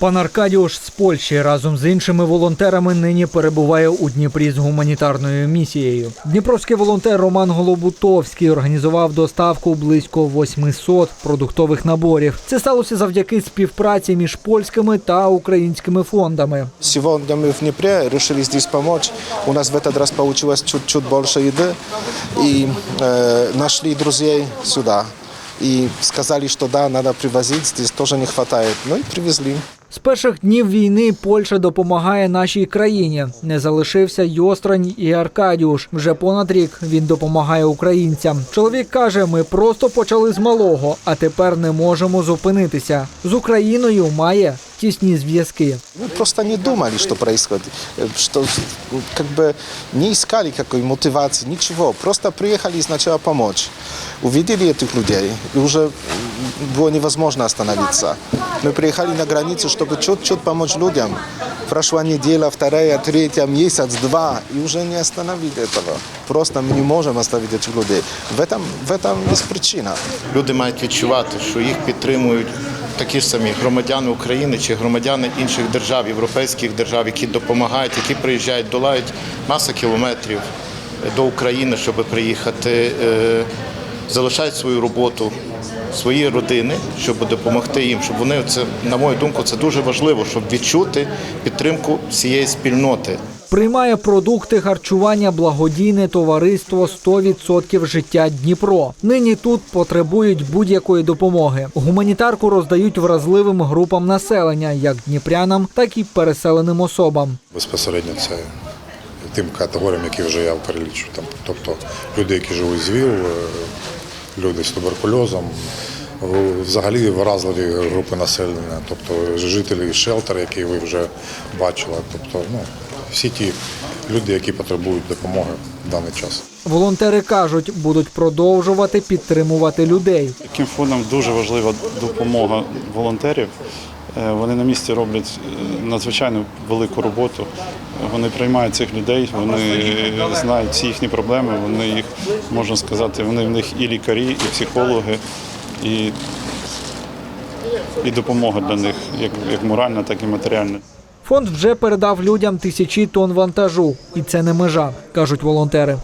Пан Аркадіуш з Польщі разом з іншими волонтерами нині перебуває у Дніпрі з гуманітарною місією. Дніпровський волонтер Роман Голобутовський організував доставку близько 800 продуктових наборів. Це сталося завдяки співпраці між польськими та українськими фондами. Сегодня мы в Днепре решили здесь помочь. У нас в этот раз получилось чуть-чуть больше еды. И э, нашли друзей сюда. И сказали, что да, надо привозить, здесь тоже не хватает. Ну и привезли. З перших днів війни Польща допомагає нашій країні. Не залишився Йострань і Аркадіуш. Вже понад рік він допомагає українцям. Чоловік каже: ми просто почали з малого, а тепер не можемо зупинитися. З Україною має тісні зв'язки. Мы просто не думали, что происходит. Э, Что э, как бы не искали какой мотивации, ничего. Просто приехали сначала помочь. Увидели этих людей, и уже м, было невозможно остановиться. Мы приехали на границу, чтобы чуть-чуть помочь людям. Прошла неделя, вторая, третья, месяц, два, и уже не остановить этого. Просто мы не можем остановить этих людей. В этом, в этом есть причина. Люди мають відчувати, що їх підтримують такі ж самі громадяни України чи громадяни інших держав, європейських держав, які допомагають, які приїжджають, долають маса кілометрів до України, щоб приїхати, е, залишають свою роботу, свої родини, щоб допомогти їм, щоб вони це, на мою думку, це дуже важливо, щоб відчути підтримку всієї спільноти. Приймає продукти харчування благодійне товариство «100% життя Дніпро. Нині тут потребують будь-якої допомоги. Гуманітарку роздають вразливим групам населення, як дніпрянам, так і переселеним особам. безпосередньо це тим категоріям, які вже я перелічу. Там, тобто люди, які живуть з ВІЛ, е, люди з туберкульозом, взагалі вразливі групи населення, тобто жителі шелтер, які ви вже бачили, тобто ну, всі ті люди, які потребують допомоги в даний час. Волонтери кажуть, будуть продовжувати підтримувати людей. Таким фондам дуже важлива допомога волонтерів. Е, Вони на місці роблять е, надзвичайно велику роботу. Вони приймають цих людей, вони знають всі їхні проблеми. Вони їх можна сказати, вони в них і лікарі, і психологи, і, і допомога для них, як, як моральна, так і матеріальна. Фонд вже передав людям тисячі тонн вантажу, і це не межа, кажуть волонтери.